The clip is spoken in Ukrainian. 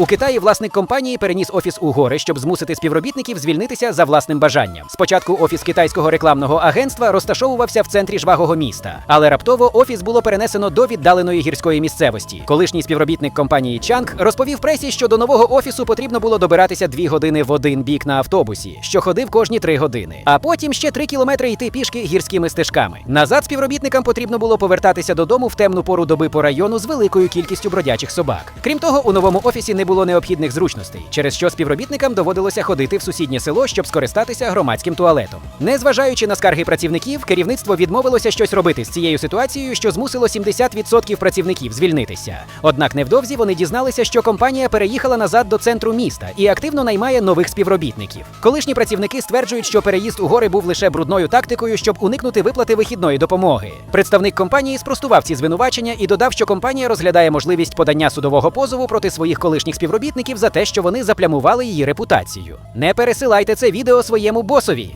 У Китаї власник компанії переніс офіс у гори, щоб змусити співробітників звільнитися за власним бажанням. Спочатку офіс китайського рекламного агентства розташовувався в центрі жвавого міста, але раптово офіс було перенесено до віддаленої гірської місцевості. Колишній співробітник компанії Чанг розповів пресі, що до нового офісу потрібно було добиратися дві години в один бік на автобусі, що ходив кожні три години, а потім ще три кілометри йти пішки гірськими стежками. Назад співробітникам потрібно було повертатися додому в темну пору доби по району з великою кількістю бродячих собак. Крім того, у новому офісі не було необхідних зручностей, через що співробітникам доводилося ходити в сусіднє село, щоб скористатися громадським туалетом. Незважаючи на скарги працівників, керівництво відмовилося щось робити з цією ситуацією, що змусило 70% працівників звільнитися. Однак невдовзі вони дізналися, що компанія переїхала назад до центру міста і активно наймає нових співробітників. Колишні працівники стверджують, що переїзд у гори був лише брудною тактикою, щоб уникнути виплати вихідної допомоги. Представник компанії спростував ці звинувачення і додав, що компанія розглядає можливість подання судового позову проти своїх колишніх співробітників за те, що вони заплямували її репутацію. Не пересилайте це відео своєму босові.